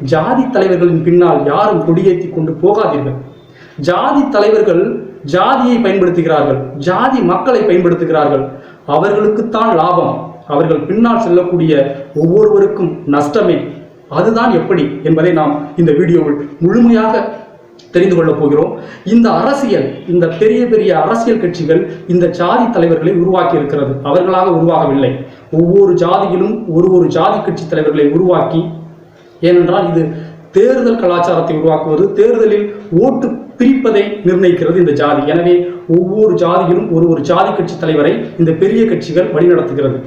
ஜாதி தலைவர்களின் பின்னால் யாரும் கொடியேற்றி கொண்டு போகாதீர்கள். ஜாதி தலைவர்கள் ஜாதியை பயன்படுத்துகிறார்கள். ஜாதி மக்களை பயன்படுத்துகிறார்கள். அவர்களுக்குத்தான் லாபம். அவர்கள் பின்னால் செல்லக்கூடிய ஒவ்வொருவருக்கும் நஷ்டமே. அதுதான் எப்படி என்பதை நாம் இந்த வீடியோவில் முழுமையாக தெரிந்து கொள்ளப் போகிறோம். இந்த அரசியல் இந்த பெரிய பெரிய அரசியல் கட்சிகள் இந்த ஜாதி தலைவர்களை உருவாக்கி இருக்கிறது அவர்களாக உருவாகவில்லை. ஒவ்வொரு ஜாதியிலும் ஒரு ஒரு ஜாதி கட்சி தலைவர்களை உருவாக்கி ஏனென்றால் இது தேர்தல் கலாச்சாரத்தை உருவாக்குவது தேர்தலில் ஓட்டு பிரிப்பதை நிர்ணயிக்கிறது இந்த ஜாதி. எனவே ஒவ்வொரு ஜாதியிலும் ஒரு ஒரு ஜாதி கட்சி தலைவரை இந்த பெரிய கட்சிகள் வழிநடத்துகிறது.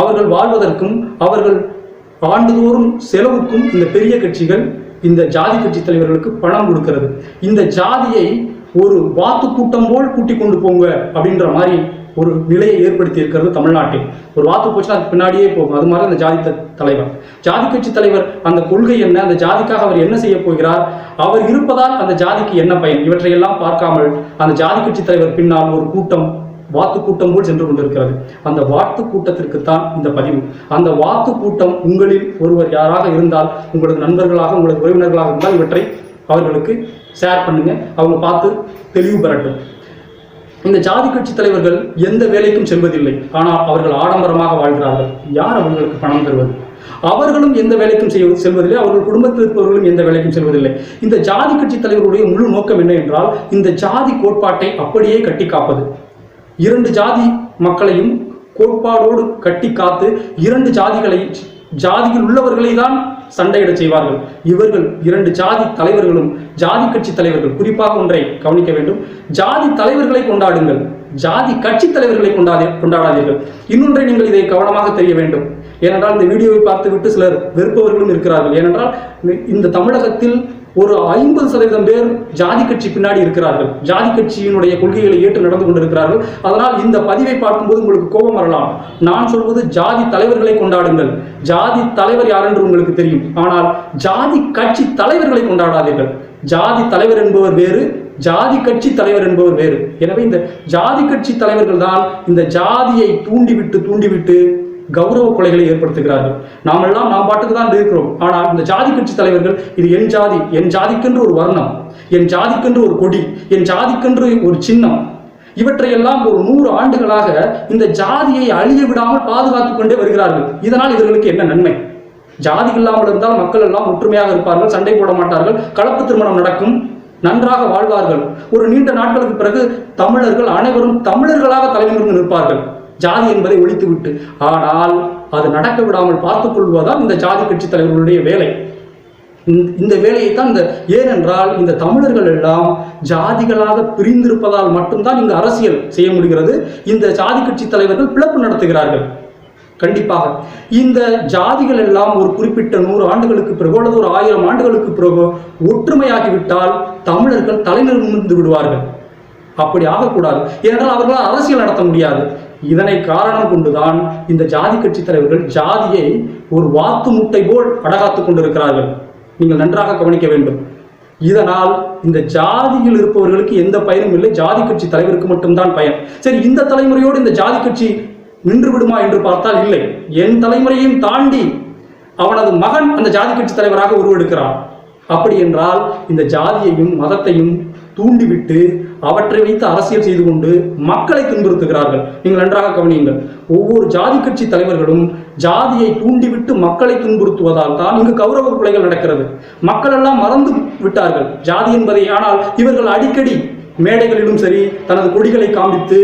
அவர்கள் வாழ்வதற்கும் அவர்கள் ஆண்டுதோறும் செலவுக்கும் இந்த பெரிய கட்சிகள் இந்த ஜாதி கட்சி தலைவர்களுக்கு பணம் கொடுக்கிறது. இந்த ஜாதியை ஒரு வாத்து கூட்டம் போல் கூட்டிக் கொண்டு போங்க அப்படின்ற மாதிரி ஒரு நிலையை ஏற்படுத்தி இருக்கிறது தமிழ்நாட்டில். ஒரு வாத்து போச்சுன்னா அதுக்கு பின்னாடியே போகும். அது மாதிரி அந்த ஜாதி த- தலைவர். ஜாதி கட்சி தலைவர் அந்த கொள்கை என்ன அந்த ஜாதிக்காக அவர் என்ன செய்ய போகிறார் அவர் இருப்பதால் அந்த ஜாதிக்கு என்ன பயன்? இவற்றையெல்லாம் பார்க்காமல் அந்த ஜாதி கட்சி தலைவர் பின்னால் ஒரு கூட்டம் வாத்து கூட்டம் போல் சென்று கொண்டிருக்கிறது. அந்த வாத்து கூட்டத்திற்கு தான் இந்த பதிவு. அந்த வாத்து கூட்டம் உங்களில் ஒருவர் யாராக இருந்தால் உங்களது நண்பர்களாக உங்களது உறவினர்களாக இருந்தால் இவற்றை அவர்களுக்கு ஷேர் பண்ணுங்க. அவங்க பார்த்து தெளிவு பெறட்டும். இந்த ஜாதி கட்சி தலைவர்கள் எந்த வேலைக்கும் செல்வதில்லை. ஆனால் அவர்கள் ஆடம்பரமாக வாழ்கிறார்கள். யார் அவர்களுக்கு பணம் தருவது? அவர்களும் எந்த வேலைக்கும் செய்ய செல்வதில்லை. அவர்கள் குடும்பத்தில் இருப்பவர்களும் எந்த வேலைக்கும் செல்வதில்லை. இந்த ஜாதி கட்சி தலைவர்களுடைய முழு நோக்கம் என்ன என்றால் இந்த ஜாதி கோட்பாட்டை அப்படியே கட்டி காப்பது. இரண்டு ஜாதி மக்களையும் கோட்பாடோடு கட்டி காத்து இரண்டு ஜாதிகளை ஜாதியில் உள்ளவர்களை தான் சண்டையிடச் செய்வார்கள். இவர்கள் இரண்டு ஜாதி தலைவர்களும் ஜாதி கட்சி தலைவர்கள். குறிப்பாக ஒன்றை கவனிக்க வேண்டும். ஜாதி தலைவர்களை கொண்டாடுங்கள். ஜாதி கட்சி தலைவர்களை கொண்டாதே கொண்டாடாதீர்கள். இன்னொன்றை நீங்கள் இதை கவனமாக தெரிய வேண்டும். ஏனென்றால் இந்த வீடியோவை பார்த்துவிட்டு சிலர் வெறுப்பவர்களும் இருக்கிறார்கள். ஏனென்றால் இந்த தமிழகத்தில் ஒரு ஐம்பது சதவீதம் பேர் ஜாதி கட்சி பின்னாடி இருக்கிறார்கள். ஜாதி கட்சியினுடைய கொள்கைகளை ஏற்று நடந்து கொண்டிருக்கிறார்கள். அதனால் இந்த பதிவை பார்க்கும்போது உங்களுக்கு கோபம் வரலாம். நான் சொல்வது ஜாதி தலைவர்களை கொண்டாடுங்கள். ஜாதி தலைவர் யார் என்று உங்களுக்கு தெரியும். ஆனால் ஜாதி கட்சி தலைவர்களை கொண்டாடாதீர்கள். ஜாதி தலைவர் என்பவர் வேறு ஜாதி கட்சி தலைவர் என்பவர் வேறு. எனவே இந்த ஜாதி கட்சி தலைவர்கள் தான் இந்த ஜாதியை தூண்டிவிட்டு தூண்டிவிட்டு கௌரவ கொலைகளை ஏற்படுத்துகிறார்கள். நாமெல்லாம் நாம் பாட்டுக்கு தான் இருக்கிறோம். ஆனால் இந்த ஜாதி கட்சி தலைவர்கள் இது என் ஜாதி என் ஜாதிக்கென்று ஒரு வர்ணம் என் ஜாதிக்கென்று ஒரு கொடி என் ஜாதிக்கென்று ஒரு சின்னம். இவற்றையெல்லாம் ஒரு நூறு ஆண்டுகளாக இந்த ஜாதியை அழிய விடாமல் பாதுகாத்துக் கொண்டே வருகிறார்கள். இதனால் இவர்களுக்கு என்ன நன்மை? ஜாதி இல்லாமல் இருந்தால் மக்கள் எல்லாம் ஒற்றுமையாக இருப்பார்கள் சண்டை போட மாட்டார்கள் கலப்பு திருமணம் நடக்கும் நன்றாக வாழ்வார்கள். ஒரு நீண்ட நாட்களுக்கு பிறகு தமிழர்கள் அனைவரும் தமிழர்களாக தலைநிமிர்ந்து நிற்பார்கள். ஜாதி என்பதை ஒழித்துவிட்டு ஆனால் அது நடக்க விடாமல் பார்த்துக் கொள்வதுதான் இந்த ஜாதி கட்சி தலைவர்களுடைய வேலை. இந்த- வேலையை தான் இந்த ஏனென்றால் இந்த தமிழர்கள் எல்லாம் ஜாதிகளாக பிரிந்திருப்பதால் மட்டும்தான் இங்கு அரசியல் செய்ய முடிகிறது. இந்த ஜாதி கட்சி தலைவர்கள் பிளப்பு நடத்துகிறார்கள். கண்டிப்பாக. இந்த ஜாதிகள் எல்லாம் ஒரு குறிப்பிட்ட நூறு ஆண்டுகளுக்கு பிறகு அல்லது ஒரு ஆயிரம் ஆண்டுகளுக்கு பிறகு ஒற்றுமையாகிவிட்டால் தமிழர்கள் தலைநிமிர்ந்து விடுவார்கள். அப்படி ஆகக்கூடாது. ஏனென்றால் அவர்களால் அரசியல் நடத்த முடியாது. இதனை காரணம் கொண்டுதான் இந்த ஜாதி கட்சி தலைவர்கள் ஜாதியை ஒரு வாத்து முட்டை போல் அடகாத்து கொண்டிருக்கிறார்கள். நீங்கள் நன்றாக கவனிக்க வேண்டும். இதனால் இந்த ஜாதியில் இருப்பவர்களுக்கு எந்த பயனும் இல்லை. ஜாதி கட்சி தலைவருக்கு மட்டும்தான் பயன். சரி இந்த தலைமுறையோடு இந்த ஜாதி கட்சி நின்று விடுமா என்று பார்த்தால் இல்லை. என் தலைமுறையையும் தாண்டி அவனது மகன் அந்த ஜாதி கட்சி தலைவராக உருவெடுக்கிறான். அப்படி என்றால் இந்த ஜாதியையும் மதத்தையும் தூண்டிவிட்டு அவற்றை வைத்து அரசியல் செய்து கொண்டு மக்களை துன்புறுத்துகிறார்கள். நீங்கள் நன்றாக கவனியுங்கள். ஒவ்வொரு ஜாதி கட்சி தலைவர்களும் ஜாதியை தூண்டிவிட்டு மக்களை துன்புறுத்துவதால் தான் இங்கு கௌரவ கொலைகள் நடக்கிறது. மக்கள் எல்லாம் மறந்து விட்டார்கள். ஜாதி என்பதை ஆனால் இவர்கள் அடிக்கடி மேடைகளிலும் சரி தனது கொடிகளை காண்பித்து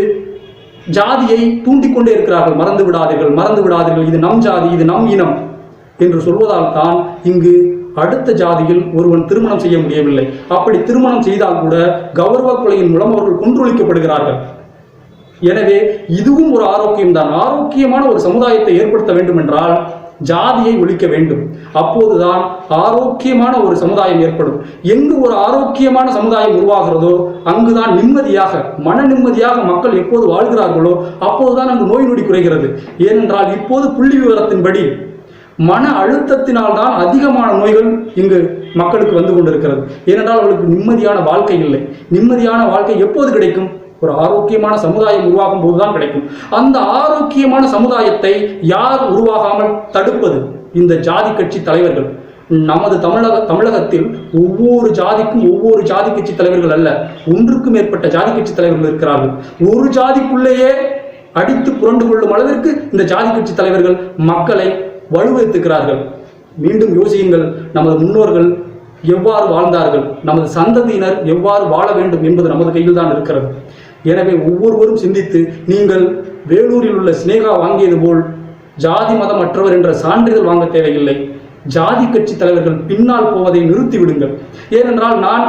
ஜாதியை தூண்டிக்கொண்டே இருக்கிறார்கள். மறந்து விடாதீர்கள் மறந்து விடாதீர்கள். இது நம் ஜாதி இது நம் இனம் என்று சொல்வதால் தான் இங்கு அடுத்த ஜாதியில் ஒருவன் திருமணம் செய்ய முடியவில்லை. அப்படி திருமணம் செய்தால் கூட கௌரவ கொலையின் மூலம் அவர்கள் குன்றொழிக்கப்படுகிறார்கள். எனவே இதுவும் ஒரு ஆரோக்கியம் தான் ஆரோக்கியமான ஒரு சமுதாயத்தை ஏற்படுத்த வேண்டும் என்றால் ஜாதியை ஒழிக்க வேண்டும். அப்போதுதான் ஆரோக்கியமான ஒரு சமுதாயம் ஏற்படும். எங்கு ஒரு ஆரோக்கியமான சமுதாயம் உருவாகிறதோ அங்குதான் நிம்மதியாக மன நிம்மதியாக மக்கள் எப்போது வாழ்கிறார்களோ அப்போதுதான் அங்கு நோய் நொடி குறைகிறது. ஏனென்றால் இப்போது புள்ளி விவரத்தின்படி மன அழுத்தத்தினால் தான் அதிகமான நோய்கள் இங்கு மக்களுக்கு வந்து கொண்டிருக்கிறது. ஏனென்றால் அவர்களுக்கு நிம்மதியான வாழ்க்கை இல்லை. நிம்மதியான வாழ்க்கை எப்போது கிடைக்கும்? ஒரு ஆரோக்கியமான சமுதாயம் உருவாகும் போதுதான் கிடைக்கும். அந்த ஆரோக்கியமான சமுதாயத்தை யார் உருவாகாமல் தடுப்பது? இந்த ஜாதி கட்சி தலைவர்கள். நமது தமிழக தமிழகத்தில் ஒவ்வொரு ஜாதிக்கும் ஒவ்வொரு ஜாதி கட்சி தலைவர்கள் அல்ல. ஒன்றுக்கும் மேற்பட்ட ஜாதி கட்சி தலைவர்கள் இருக்கிறார்கள். ஒரு ஜாதிக்குள்ளேயே அடித்து புரண்டு கொள்ளும் அளவிற்கு இந்த ஜாதி கட்சி தலைவர்கள் மக்களை வலுவைத்துக்கிறார்கள் மீண்டும் யோசியுங்கள் நமது முன்னோர்கள் எவ்வாறு வாழ்ந்தார்கள் நமது சந்ததியினர் எவ்வாறு வாழ வேண்டும் என்பது நமது கையில் தான் இருக்கிறது. எனவே ஒவ்வொருவரும் சிந்தித்து நீங்கள் வேலூரில் உள்ள சினேகா வாங்கியது போல் ஜாதி மதமற்றவர் என்ற சான்றிதழ் வாங்க தேவையில்லை. ஜாதி கட்சி தலைவர்கள் பின்னால் போவதை நிறுத்தி விடுங்கள். ஏனென்றால் நான்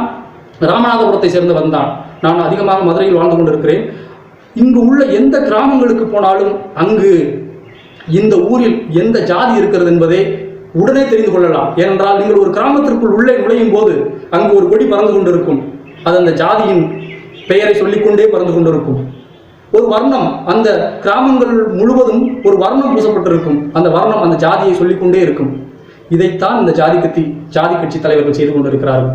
ராமநாதபுரத்தை சேர்ந்து வந்தான். நான் அதிகமாக மதுரையில் வாழ்ந்து கொண்டிருக்கிறேன். இங்கு உள்ள எந்த கிராமங்களுக்கு போனாலும் அங்கு இந்த ஊரில் எந்த ஜாதி இருக்கிறது என்பதை உடனே தெரிந்து கொள்ளலாம். ஏனென்றால் நீங்கள் ஒரு கிராமத்திற்குள் உள்ளே நுழையும் போது அங்கு ஒரு கொடி பறந்து கொண்டிருக்கும். அது அந்த ஜாதியின் பெயரை சொல்லிக்கொண்டே பறந்து கொண்டிருக்கும். ஒரு வர்ணம் அந்த கிராமங்கள் முழுவதும் ஒரு வர்ணம் பூசப்பட்டிருக்கும். அந்த வர்ணம் அந்த ஜாதியை சொல்லிக்கொண்டே இருக்கும். இதைத்தான் இந்த ஜாதி கட்சி ஜாதி கட்சி தலைவர்கள் செய்து கொண்டிருக்கிறார்கள்.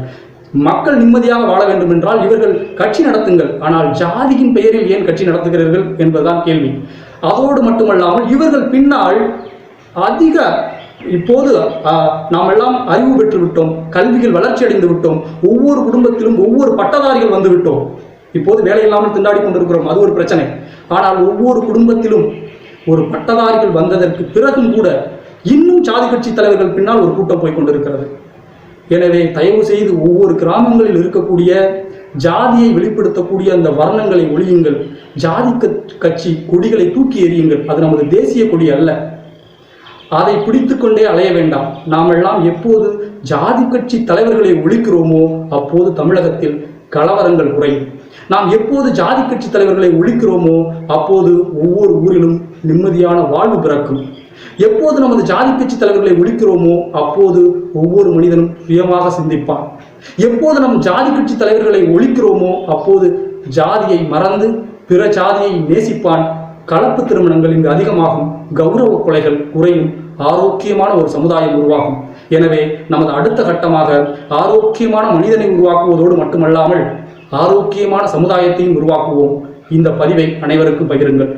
மக்கள் நிம்மதியாக வாழ வேண்டும் என்றால் இவர்கள் கட்சி நடத்துங்கள். ஆனால் ஜாதியின் பெயரில் ஏன் கட்சி நடத்துகிறீர்கள் என்பதுதான் கேள்வி. அதோடு மட்டுமல்லாமல் இவர்கள் பின்னால் அதிக இப்போது நாம் எல்லாம் அறிவு பெற்று விட்டோம் கல்வியில் வளர்ச்சி அடைந்து விட்டோம் ஒவ்வொரு குடும்பத்திலும் ஒவ்வொரு பட்டதாரிகள் வந்து விட்டோம். இப்போது வேலை இல்லாமல் திண்டாடி கொண்டிருக்கிறோம் அது ஒரு பிரச்சனை. ஆனால் ஒவ்வொரு குடும்பத்திலும் ஒரு பட்டதாரிகள் வந்ததற்கு பிறகும் கூட இன்னும் சாதி கட்சி தலைவர்கள் பின்னால் ஒரு கூட்டம் போய் கொண்டிருக்கிறது. எனவே தயவு செய்து ஒவ்வொரு கிராமங்களில் இருக்கக்கூடிய ஜாதியை வெளிப்படுத்தக்கூடிய அந்த வர்ணங்களை ஒழியுங்கள். ஜாதி கட்சி கொடிகளை தூக்கி எறியுங்கள். அது நமது தேசிய கொடி அல்ல. அதை பிடித்துக்கொண்டே அலைய வேண்டாம். நாமெல்லாம் எப்போது ஜாதி கட்சி தலைவர்களை ஒழிக்கிறோமோ அப்போது தமிழகத்தில் கலவரங்கள் குறையும். நாம் எப்போது ஜாதி கட்சி தலைவர்களை ஒழிக்கிறோமோ அப்போது ஒவ்வொரு ஊரிலும் நிம்மதியான வாழ்வு பிறக்கும். எப்போது நமது ஜாதி கட்சி தலைவர்களை ஒழிக்கிறோமோ அப்போது ஒவ்வொரு மனிதனும் சுயமாக சிந்திப்பான். எப்போது நம் ஜாதி கட்சி தலைவர்களை ஒழிக்கிறோமோ அப்போது ஜாதியை மறந்து பிற ஜாதியை நேசிப்பான் கலப்பு திருமணங்கள் இங்கு அதிகமாகும் கௌரவ கொலைகள் குறையும் ஆரோக்கியமான ஒரு சமுதாயம் உருவாகும். எனவே நமது அடுத்த கட்டமாக ஆரோக்கியமான மனிதனை உருவாக்குவதோடு மட்டுமல்லாமல் ஆரோக்கியமான சமுதாயத்தையும் உருவாக்குவோம். இந்த பதிவை அனைவருக்கும் பகிருங்கள்.